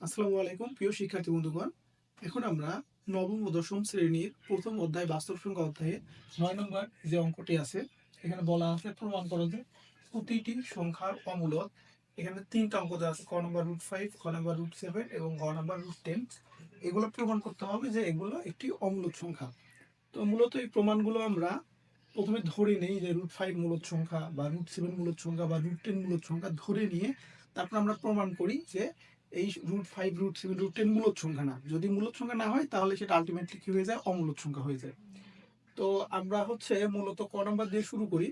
আসসালামু আলাইকুম, প্রিয় শিক্ষার্থী বন্ধুগণ। এখন আমরা নবম ও দশম শ্রেণির প্রথম অধ্যায় বাস্তব সংখ্যা অধ্যায়ে নয় নম্বর যে অঙ্কটি আছে, এখানে বলা আছে, প্রমাণ করো যে প্রতিটি সংখ্যার অমূলক, এখানে তিনটা অঙ্ক দেওয়া আছে, ক নম্বর রুট ফাইভ ক নম্বর রুট সেভেন এবং ঘ নম্বর রুট টেন এগুলো প্রমাণ করতে হবে যে এগুলো একটি অমূলক সংখ্যা। তো মূলত এই প্রমাণগুলো আমরা প্রথমে ধরে নেই যে রুট ফাইভ মূলত সংখ্যা বা রুট সেভেন মূলত সংখ্যা বা রুট টেন মূলত সংখ্যা ধরে নিয়ে তারপর আমরা প্রমাণ করি যে এই root five root seven root ten মূলত সংখ্যা না। যদি মূলত সংখ্যা না হয়, তাহলে সেটা আলটিমেটলি কি হয়ে যায়? অমূলত সংখ্যা হয়ে যায়। তো আমরা হচ্ছে মূলত ক নাম্বার দিয়ে শুরু করি,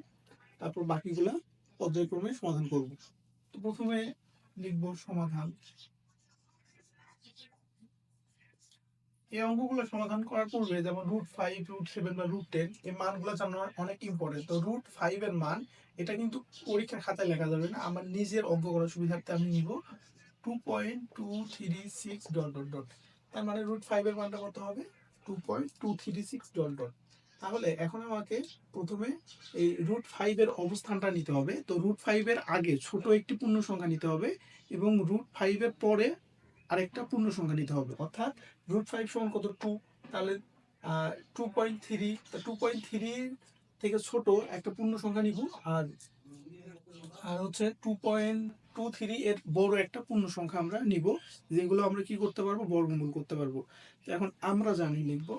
তারপর বাকিগুলা পর্যায়ক্রমে সমাধান করব। তো প্রথমে লিখব সমাধান। এই অঙ্কগুলো সমাধান করার পূর্বে যেমন রুট ফাইভ রুট সেভেন বা রুট টেন এই মানগুলো জানা অনেক ইম্পর্টেন্ট তো রুট ফাইভ এর মান, এটা কিন্তু পরীক্ষার খাতায় লেখা যাবে না। আমার নিজের অঙ্ক করার সুবিধার্থে আমি নিব। Two point two three six dot dot dot তার মানে রুট ফাইভ এর মানটা কত হবে? Two point two three six dot dot তাহলে এখন আমাকে প্রথমে এই রুট ফাইভ এর অবস্থানটা নিতে হবে। তো রুট ফাইভ এর আগে ছোট একটি পূর্ণ সংখ্যা নিতে হবে এবং রুট ফাইভ এর পরে আরেকটা পূর্ণ সংখ্যা নিতে হবে। অর্থাৎ রুট ফাইভ সমান কত? টু তাহলে two point three two point three থেকে ছোট একটা পূর্ণ সংখ্যা নিব। আর আর হচ্ছে টু পয়েন্ট টু থ্রি এর বড় একটা পূর্ণ সংখ্যা আমরা নিব, যেগুলো আমরা কি করতে পারব? বর্গমূল করতে পারব। তো এখন আমরা জানি লিখব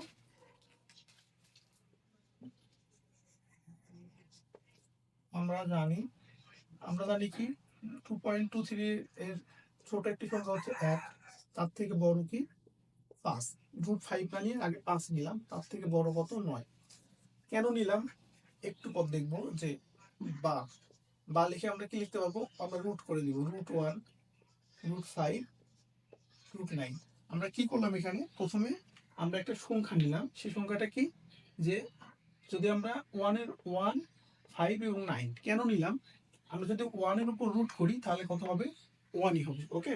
আমরা জানি আমরা জানি কি? টু পয়েন্ট টু থ্রি এর ছোট একটি সংখ্যা হচ্ছে এক, তার থেকে বড় কি? পাঁচ। রুট ফাইভ না নিয়ে আগে পাঁচ নিলাম, তার থেকে বড় কত? নয়। কেন নিলাম? একটু পর দেখব যে বা বা লিখে আমরা কি লিখতে পারব? আমরা রুট করে দিব root one root five root nine আমরা কি করলাম এখানে? প্রথমে আমরা একটা সংখ্যা নিলাম। সেই সংখ্যাটা কি? যে যদি আমরা ওয়ানের ওয়ান ফাইভ এবং নাইন কেন নিলাম? আমরা যদি ওয়ানের উপর রুট করি, তাহলে কত হবে? ওয়ানই হবে ওকে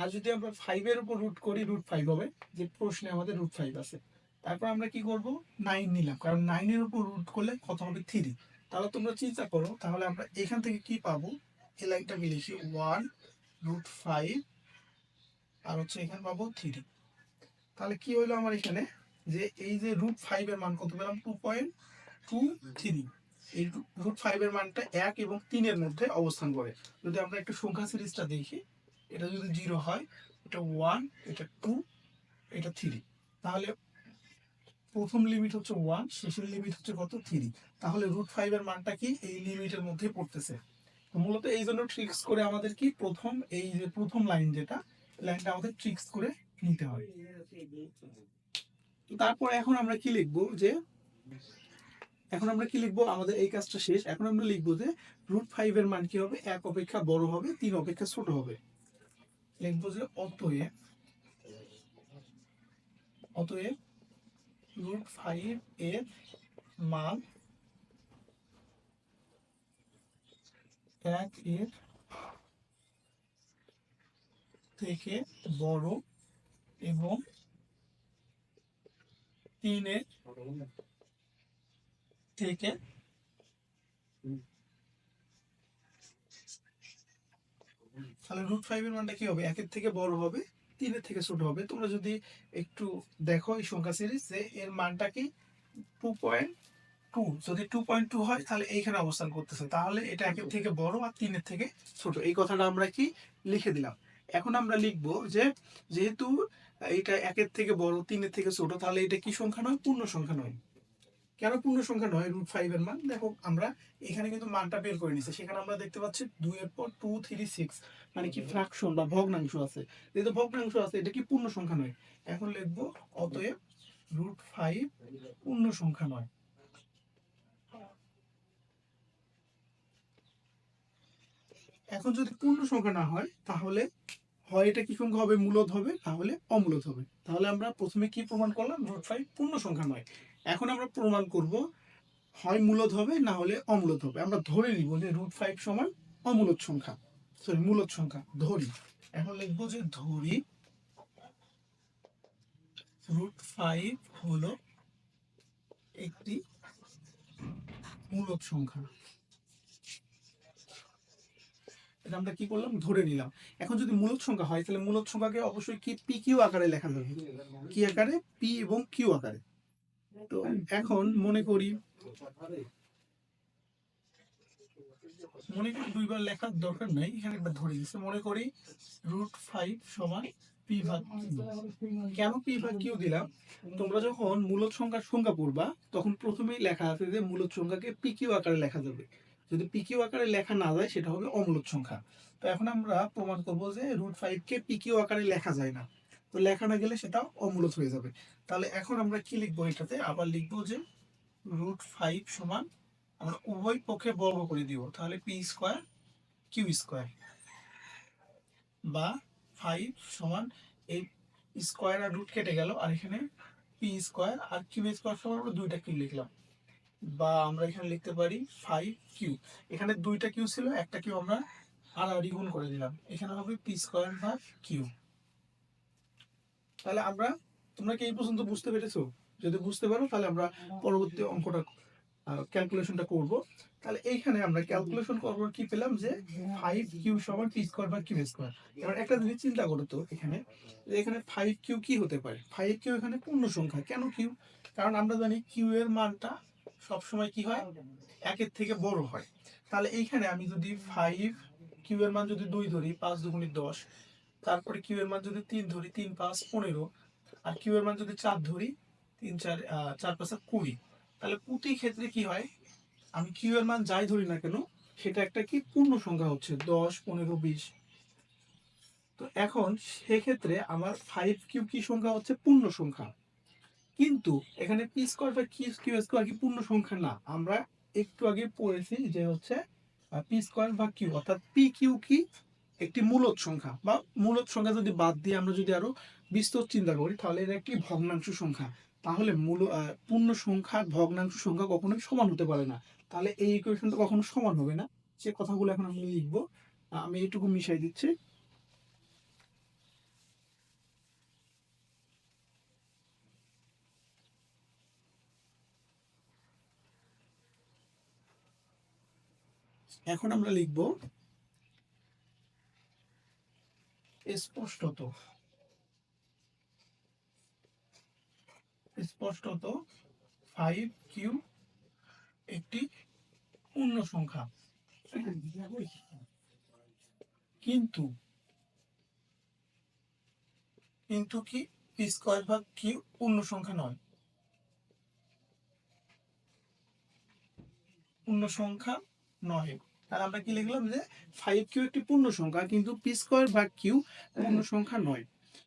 আর যদি আমরা ফাইভের উপর রুট করি রুট ফাইভ হবে। যে প্রশ্নে আমাদের রুট ফাইভ আছে। তারপর আমরা কি করব? নাইন নিলাম। কারণ নাইনের উপর রুট করলে কত হবে? থ্রি তাহলে তোমরা চিন্তা করো, তাহলে আমরা এখান থেকে কি পাবো? এই লাইনটাকে লিখি ওয়ান রুট ফাইভ আর হচ্ছে এখানে পাবো থ্রি তাহলে কি হইল আমার এখানে? যে এই যে রুট ফাইভের মান কত পেলাম? টু পয়েন্ট টু থ্রি এই রুট ফাইভের মানটা এক এবং তিনের মধ্যে অবস্থান করে। যদি আমরা একটু সংখ্যা সিরিজটা দেখি, এটা যদি জিরো হয়, এটা ওয়ান এটা টু এটা থ্রি তাহলে প্রথম লিমিট হচ্ছে ওয়ান শেষের লিমিট হচ্ছে কত? থ্রি তাহলে রুট ফাইভ এর মানটা কি? এই লিমিটের মধ্যে পড়তেছে। মূলত এই জন্য ট্রিক্স করে আমাদের কি? প্রথম এই যে প্রথম লাইন যেটা লাইনটা আমাদের ট্রিক্স করে নিতে হয়। তারপর এখন আমরা কি লিখব যে, এখন আমরা কি লিখব? আমাদের এই কাজটা শেষ। এখন আমরা লিখব যে রুট ফাইভ এর মান কি হবে? এক অপেক্ষা বড় হবে, তিন অপেক্ষা ছোট হবে। লিখব যে অতএব অতএব রুট ফাইভ এর মান এক এর থেকে বড় এবং তিনের থেকে তাহলে রুট ফাইভ এর মানটা কি হবে? একের থেকে বড় হবে। তিনের থেকে ছোট হবে। তোমরা যদি একটু দেখো এই সংখ্যা সিরিজ যে এর মানটা কি? টু পয়েন্ট টু যদি টু পয়েন্ট টু হয় তাহলে এইখানে অবস্থান করতেছে। তাহলে এটা একের থেকে বড় আর তিনের থেকে ছোট। এই কথাটা আমরা কি লিখে দিলাম? এখন আমরা লিখব যে যেহেতু এটা একের থেকে বড় তিনের থেকে ছোট তাহলে এটা কি সংখ্যা নয়? পূর্ণ সংখ্যা নয়। কেন পূর্ণ সংখ্যা নয় রুট ফাইভ এর মান? দেখো, আমরা এখানে কিন্তু মানটা বের করে নিচ্ছি সেখানে আমরা দেখতে পাচ্ছি দুই এর পর টু থ্রি সিক্স মানে কি ফ্র্যাকশন বা ভগ্নাংশ আছে। যেহেতু ভগ্নাংশ আছে, এটা কি পূর্ণ সংখ্যা নয়? এখন লিখব, অতএব রুট ফাইভ পূর্ণ সংখ্যা নয়। এখন যদি পূর্ণ সংখ্যা না হয়, তাহলে হয় এটা কি সংখ্যা হবে? মূলত হবে তাহলে অমূলত হবে। তাহলে আমরা প্রথমে কি প্রমাণ করলাম? রুট ফাইভ, পূর্ণ সংখ্যা নয়। এখন আমরা প্রমাণ করব, হয় মূলত হবে, না হলে অমূলত হবে। আমরা ধরে নিব যে রুট ফাইভ সমান অমূলত সংখ্যা। সরি মূলত সংখ্যা, ধরি। এখন লিখব যে ধরি, রুট ফাইভ হলো একটি মূলত সংখ্যা। এটা আমরা কি করলাম? ধরে নিলাম। এখন যদি মূলত সংখ্যা হয়, তাহলে মূলত সংখ্যাকে অবশ্যই কি পি কিউ আকারে লেখা যাবে কি আকারে পি এবং কিউ আকারে। তো এখন মনে করি মনে করি দুইবার লেখার দরকার নাই, এখানে একবার ধরে দিচ্ছে মনে করি রুট ফাইভ সমান পি ভাগ। কেন পি ভাগ কিউ দিলাম? তোমরা যখন মূলত সংখ্যার সংখ্যা পড়বা, তখন প্রথমেই লেখা আছে যে মূলত সংখ্যাকে পি কিউ আকারে লেখা যাবে। যদি পি কিউ আকারে লেখা না যায়, সেটা হবে অমূলত সংখ্যা। তো এখন আমরা প্রমাণ করব যে রুট ফাইভ কে পি কিউ আকারে লেখা যায় না। তো লেখা না গেলে সেটা অমূলত হয়ে যাবে। তাহলে এখন আমরা কি লিখব এটাতে? আবার লিখব যে রুট ফাইভ সমান আমরা উভয় পক্ষে বর্গ করে দিব। তাহলে পি স্কোয়ার কিউ স্কোয়ার বা ফাইভ সমান এই স্কোয়ার আর রুট কেটে গেল। আর এখানে পি স্কোয়ার আর কিউ স্কোয়ার সমান আমরা দুইটা কিউ লিখলাম। বা আমরা এখানে লিখতে পারি ফাইভ কিউ এখানে দুইটা কিউ ছিল, একটা কিউ আমরা আর গুণ করে দিলাম এখানে হবে পি স্কোয়ার ভাগ কিউ তাহলে আমরা, তোমরা কি এই পর্যন্ত বুঝতে পেরেছ? যদি বুঝতে পারো, তাহলে আমরা পরবর্তী অঙ্কটা ক্যালকুলেশনটা করব। তাহলে এইখানে আমরা ক্যালকুলেশন করব কি পেলাম যে ফাইভ কিউ সমান পি স্কোয়ার বা কিউ স্কোয়ার এবার একটা জিনিস চিন্তা করো তো এখানে, যে এখানে ফাইভ কিউ কি হতে পারে? ফাইভ কিউ এখানে পূর্ণ সংখ্যা। কেন কিউ কারণ আমরা জানি কিউ এর মানটা সবসময় কি হয়? একের থেকে বড় হয়। তাহলে এইখানে আমি যদি ফাইভ কিউ এর মান যদি দুই ধরি, পাঁচ দুগুণি দশ, তারপরে কিউ এর মান যদি তিন ধরি, তিন, পাঁচ, পনেরো, আর কিউ এর মান যদি চার ধরি, তিন, চার চার, পাঁচ কুড়ি, তাহলে প্রতি ক্ষেত্রে কি হয়? আমি কিউ এর মান যাই ধরি না কেন, সেটা একটা কি? পূর্ণ সংখ্যা হচ্ছে, দশ, পনেরো, বিশ। তো এখন সেক্ষেত্রে আমার ফাইভ কিউ কি সংখ্যা হচ্ছে? পূর্ণ সংখ্যা। কিন্তু এখানে পি স্কোয়ার বা কি কিউ স্কোয়ার কি পূর্ণ সংখ্যা না। আমরা একটু আগে পড়েছি যে হচ্ছে পি স্কোয়ার বা কিউ অর্থাৎ পি কিউ কি? একটি মূলত সংখ্যা। বা মূলত সংখ্যা যদি বাদ দিয়ে আমরা যদি আরও বিস্তর চিন্তা করি, তাহলে এটা একটি ভগ্নাংশ সংখ্যা। তাহলে মূল পূর্ণ সংখ্যা, ভগ্নাংশ সংখ্যা কখনোই সমান হতে পারে না। তাহলে এই ইকুয়েশনটা কখনো সমান হবে না। সে কথাগুলো এখন আমি লিখব আমি এইটুকু মিশাই দিচ্ছি। এখন আমরা লিখব স্পষ্টত স্পষ্টত ফাইভ কিউ একটি পূর্ণ সংখ্যা। কিন্তু কিন্তু কি পি স্কোয়ার ভাগ কিউ পূর্ণ সংখ্যা নয়? পূর্ণ সংখ্যা নয়। তাহলে আমরা কি লিখলাম যে ফাইভ কিউ একটি পূর্ণ সংখ্যা, কিন্তু পি স্কোয়ার ভাগ কিউ পূর্ণ সংখ্যা নয়।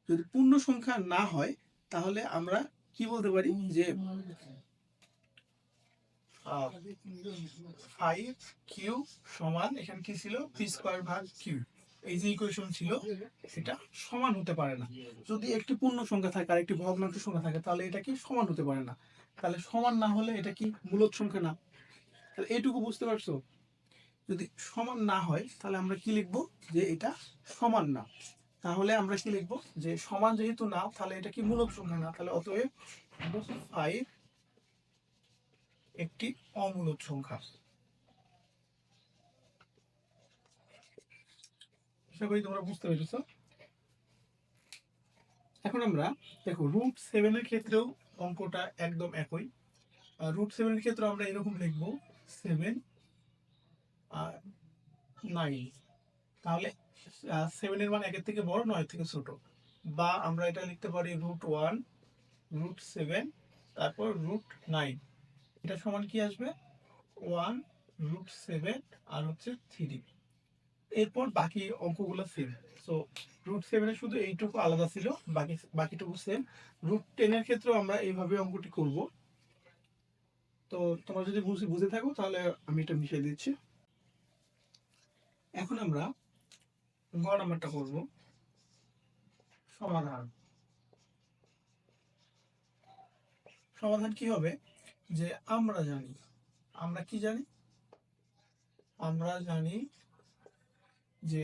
যদি পূর্ণ সংখ্যা না হয়, তাহলে আমরা কি বলতে পারি? যে এই যে ইকুয়েশন ছিল এটা সমান হতে পারে না। যদি একটি পূর্ণ সংখ্যা থাকে সংখ্যা থাকে, তাহলে এটা কি সমান হতে পারে না? তাহলে সমান না হলে এটা কি মূলত সংখ্যা না? এইটুকু বুঝতে পারছ? যদি সমান না হয়, তাহলে আমরা কি লিখব? যে এটা সমান না। তাহলে আমরা কি লিখব? যে সমান যেহেতু না, তাহলে এটা কি মূলক সংখ্যা না? তাহলে অতএব ফাইভ একটি অমূলক সংখ্যা। তোমরা বুঝতে পেরেছ। এখন আমরা দেখো রুট সেভেনের ক্ষেত্রেও অঙ্কটা একদম একই। রুট সেভেনের ক্ষেত্রে আমরা এরকম লিখব সেভেন নাইন তাহলে সেভেনের মান একের থেকে বড় নয় থেকে ছোট। বা আমরা এটা লিখতে পারি রুট ওয়ান রুট সেভেন তারপর রুট নাইন এটা সমান কি আসবে? ওয়ান রুট সেভেন আর হচ্ছে থ্রি এরপর বাকি অঙ্কগুলো সেম সো রুট সেভেনের শুধু এইটুকু আলাদা ছিল, বাকি, বাকিটুকু সেম রুট টেনের ক্ষেত্রেও আমরা এইভাবে অঙ্কটি করব। তো তোমরা যদি বুঝে বুঝে থাকো, তাহলে আমি এটা মিশিয়ে দিচ্ছি। এখন আমরা গ নাম্বারটা করব। সমাধান। সমাধান কি হবে? যে আমরা জানি, আমরা কি জানি? আমরা জানি যে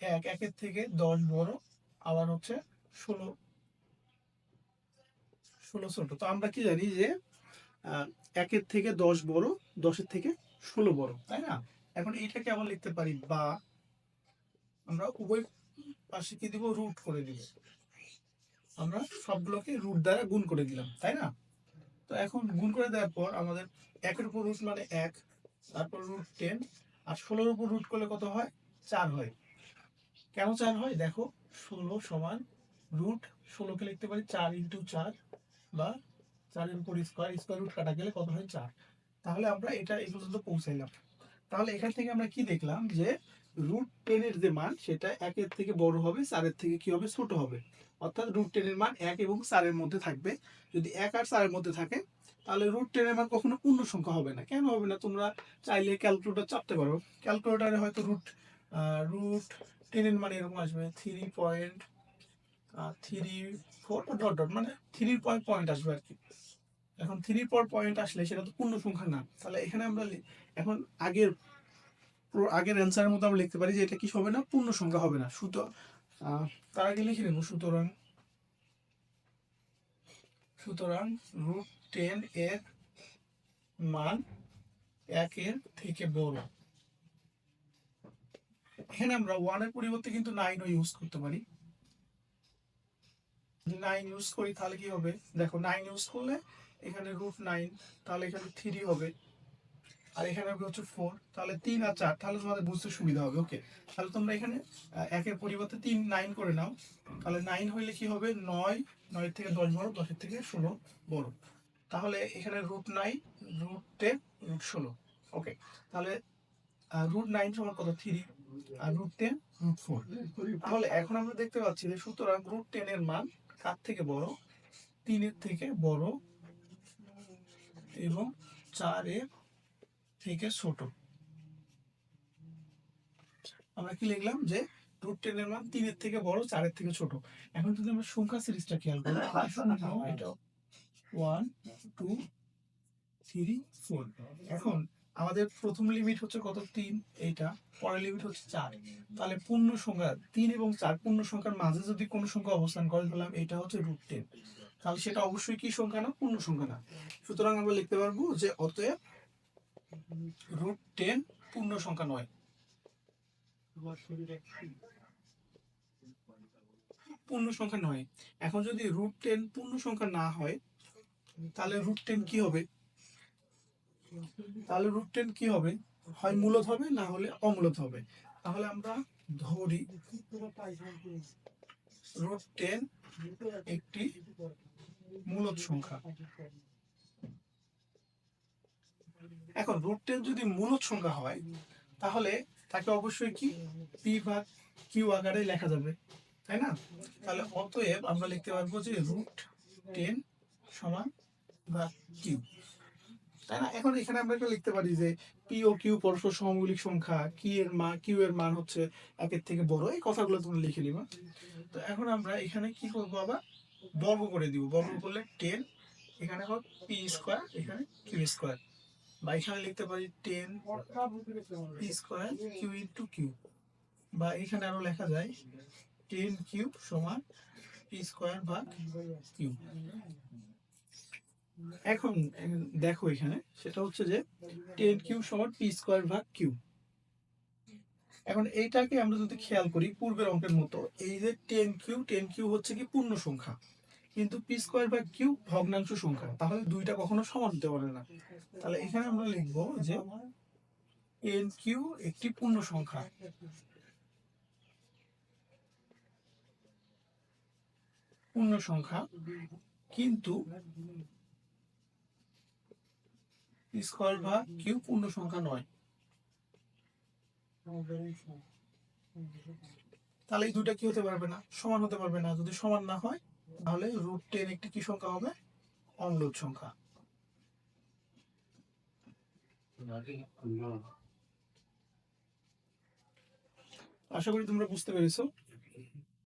এক, একের থেকে দশ বড়, আবার হচ্ছে ষোলো। ষোলো ছোট তো আমরা কি জানি যে একের থেকে দশ বড়, দশের থেকে ষোলো বড়। তাই না? এখন এইটাকে আবার লিখতে পারি বা, আমরা উভয় পাশে কি দিব রুট করে দিব। আমরা সবগুলোকে রুট দ্বারা গুণ করে দিলাম, তাই না? তো এখন গুণ করে দেওয়ার পর আমাদের একের উপর রুট মানে এক, তারপর রুট টেন আর ষোলোর উপর রুট করলে কত হয়? চার হয়। কেন চার হয়? দেখো, ষোলো সমান রুট ষোলোকে লিখতে পারি চার ইন্টু চার, বা চারের উপর স্কোয়ার স্কোয়ার রুট কাটা গেলে কত হয়? চার। তাহলে আমরা এটা এই পর্যন্ত পৌঁছাইলাম। তাহলে এখান থেকে আমরা কি দেখলাম যে রুট টেনের যে মান, সেটা একের থেকে বড় হবে, চারের থেকে কি হবে? ছোট হবে। অর্থাৎ রুট টেনের মান এক এবং চারের মধ্যে থাকবে। যদি এক আর চারের মধ্যে থাকে, তাহলে রুট টেনের মান কখনো পূর্ণ সংখ্যা হবে না। কেন হবে না? তোমরা চাইলে ক্যালকুলেটর চাপতে পারো। ক্যালকুলেটারে হয়তো রুট রুট টেনের মান এরকম আসবে। Three point three four dot dot মানে থ্রি পয়েন্ট পয়েন্ট আসবে আর কি। এখন থ্রি পর পয়েন্ট আসলে সেটা তো পূর্ণ সংখ্যা না। তাহলে এখানে আমরা এখন আগের আগের অ্যান্সারের মতো আমরা লিখতে পারি যে এটা কি হবে না, পূর্ণ সংখ্যা হবে না। সুতো তার আগে লিখে নেব সুতরাং সুতরাং রুট টেন এর মান একের থেকে বড়। এখানে আমরা ওয়ানের পরিবর্তে কিন্তু নাইনও ইউজ করতে পারি। নাইন ইউজ করি তাহলে কি হবে? দেখো নাইন ইউজ করলে এখানে রুট নাইন তাহলে এখানে থ্রি হবে। আর এখানে হবে হচ্ছে ফোর তাহলে তিন আর চার, তাহলে তোমাদের বুঝতে সুবিধা হবে ওকে তাহলে তোমরা এখানে একের পরিবর্তে তিন নাইন করে নাও। তাহলে নাইন হইলে কি হবে? নয় নয়ের থেকে দশ বড়, দশের থেকে ষোলো বড়। তাহলে এখানে root nine root ten root ষোলো ওকে তাহলে রুট নাইন সমান কত? থ্রি আর রুট টেন রুট ফোর তাহলে এখন আমরা দেখতে পাচ্ছি যে সুতরাং রুট টেনের মান কার থেকে বড়? তিনের থেকে বড় এবং চারের থেকে ছোট। আমরা কি লিখলাম যে রুট টেন এর মান তিনের থেকে বড়, চারের থেকে ছোট। এখন যদি আমরা সংখ্যা সিরিজটা খেয়াল করি এটা ওয়ান টু থ্রি ফোর এখন আমাদের প্রথম লিমিট হচ্ছে কত? তিন। এইটা। পরের লিমিট হচ্ছে চার। তাহলে পূর্ণ সংখ্যা, তিন এবং চার পূর্ণ সংখ্যার মাঝে যদি কোনো সংখ্যা অবস্থান করে ধরলাম এটা হচ্ছে রুট টেন তাহলে সেটা অবশ্যই কি সংখ্যা না? পূর্ণ সংখ্যা না। সুতরাং আমরা লিখতে পারব যে অতএব রুট টেন পূর্ণ সংখ্যা নয়। পূর্ণ সংখ্যা নয়। এখন যদি রুট টেন পূর্ণ সংখ্যা না হয়, তাহলে রুট টেন কি হবে? তাহলে রুট টেন কি হবে? হয় মূলত হবে না হলে অমূলত হবে। তাহলে আমরা ধরি রুট টেন একটি মূলত সংখ্যা। এখন রুট টেন যদি মূলত সংখ্যা হয়, তাহলে তাকে অবশ্যই কি? পি ভাগ কিউ আকারে লেখা যাবে, তাই না? তাহলে অতএব আমরা লিখতে পারব যে রুট টেন সমান ভাগ কিউ তাই না? এখন এখানে আমরা একটা লিখতে পারি যে পি ও কিউ পরস্পর সমমৌলিক সংখ্যা কি এর মান কিউ এর মান হচ্ছে একের থেকে বড়। এই কথাগুলো তোমরা লিখে নিবা। তো এখন আমরা এখানে কি করব আবার? বর্গ করে দিব। বর্গ করলে টেন, এখানে হবে পি স্কোয়ার এখানে কিউ স্কোয়ার বা এখানে লিখতে পারি ten P square Q into Q বা এখানে আরও লেখা যায় টেন কিউ সমান পি স্কোয়ার ভাগ কিউ এখন দেখো এখানে, সেটা হচ্ছে যে টেন কিউ সমান পি স্কোয়ার ভাগ কিউ এখন এইটাকে আমরা যদি খেয়াল করি পূর্বের অঙ্কের মতো, এই যে টেন কিউ টেন কিউ হচ্ছে কি পূর্ণ সংখ্যা, কিন্তু পি স্কোয়ার ভাগ কিউ ভগ্নাংশ সংখ্যা, তাহলে দুইটা কখনো সমান হতে পারে না। তাহলে এখানে আমরা লিখব যে টেন কিউ একটি পূর্ণ সংখ্যা। পূর্ণ সংখ্যা, কিন্তু স্কোয়ার ভাগ কিউ পূর্ণ সংখ্যা নয়। তাহলে এই দুইটা কি হতে পারবে না? সমান হতে পারবে না। যদি সমান না হয়, তাহলে রুট টেন একটি কি সংখ্যা হবে? অম্লজ সংখ্যা। আশা করি তোমরা বুঝতে পেরেছ।